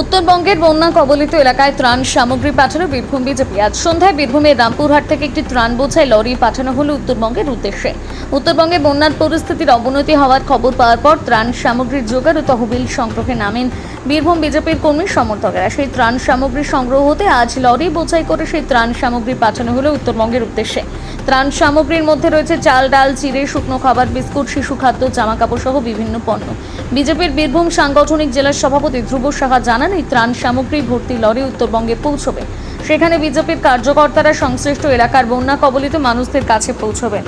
উত্তরবঙ্গের বন্যা কবলিত এলাকায় ত্রাণ সামগ্রী পাঠানো বীরভূম বিজেপি আজ সন্ধ্যায় বীরভূমের রামপুরহাট থেকে একটি ত্রাণ বোঝাই লরি পাঠানো হলো উত্তরবঙ্গের উদ্দেশ্যে। উত্তরবঙ্গে বন্যার পরিস্থিতির অবনতি হওয়ার খবর পাওয়ার পর ত্রাণ সামগ্রীর জোগাড় ও তহবিল সংগ্রহে নামেন বীরভূম বিজেপির কর্মী সমর্থকেরা। সেই ত্রাণ সামগ্রী সংগ্রহ হতে আজ লরি বোঝাই করে সেই ত্রাণ সামগ্রী পাঠানো হলো উত্তরবঙ্গের উদ্দেশ্যে। ত্রাণ সামগ্রীর মধ্যে রয়েছে চাল, ডাল, চিড়ে, শুকনো খাবার, বিস্কুট, শিশু খাদ্য জামা কাপড় সহ বিভিন্ন পণ্য। বিজেপির বীরভূম সাংগঠনিক জেলার সভাপতি ধ্রুব সাহা জানান এই ত্রাণ সামগ্রী ভর্তি লরি উত্তরবঙ্গে পৌঁছবে। সেখানে বিজেপির কার্যকর্তারা সংশ্লিষ্ট এলাকার বন্যা কবলিত মানুষদের কাছে পৌঁছবেন।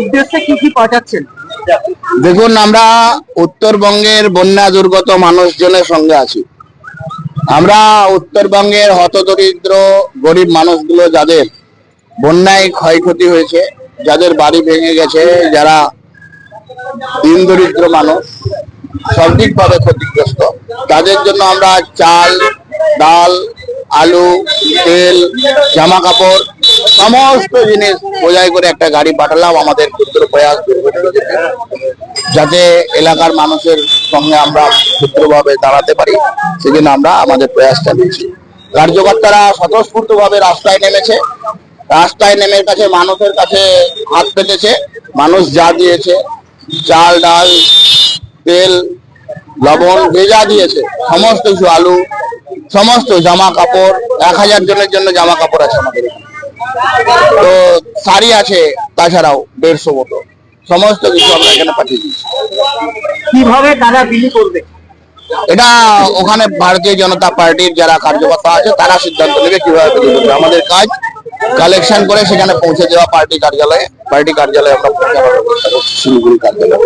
উদ্দেশ্যে কি কি পাঠাচ্ছেন? দেখুন, আমরা উত্তরবঙ্গের বন্যা দুর্গত মানুষজনের সঙ্গে আছি। আমরা উত্তরবঙ্গের হতদরিদ্র, গরিব মানুষগুলো যাদের বন্যায় ক্ষয়ক্ষতি হয়েছে, যাদের বাড়ি ভেঙে গেছে, যারা দিন দরিদ্র মানুষ সঠিকভাবে ক্ষতিগ্রস্ত। তাদের জন্য আমরা চাল, ডাল, আলু, তেল, জামা কাপড় সমস্ত জিনিস বোঝাই করে একটা গাড়ি পাঠালাম, আমাদের ক্ষুদ্র প্রয়াস যাতে এলাকার মানুষের সঙ্গে আমরা ক্ষুদ্রভাবে দাঁড়াতে পারি, সেজন্য আমরা আমাদের প্রয়াস চালিয়েছি কার্যকর্তারা স্বতঃস্ফূর্ত ভাবে রাস্তায় নেমেছে। রাস্তায় নেমে কাছে মানুষের কাছে হাত পেতেছে। মানুষ যা দিয়েছে, চাল, ডাল, তেল, লবণ ভেজা দিয়েছে, সমস্ত কিছু, আলু, সমস্ত জামা কাপড়, এক হাজার জনের জন্য জামা কাপড় আছে আমাদের এখানে। তো শাড়ি আছে তাছাড়াও দেড়শো মতো। সমস্ত কিছু আমরা এখানে পাঠিয়ে দিচ্ছি। কীভাবে তারা বিলি করবে? এটা ওখানে ভারতীয় জনতা পার্টির যারা কার্যকর্তা আছে তারা সিদ্ধান্ত নেবে কীভাবে বিলি করবে। আমাদের কাজ কালেকশন করে সেখানে পৌঁছে দেওয়া পার্টি কার্যালয়ে। পার্টি কার্যালয়ে আমরা পৌঁছানোর ব্যবস্থা করছি শিলিগুড়ি কার্যালয়ে।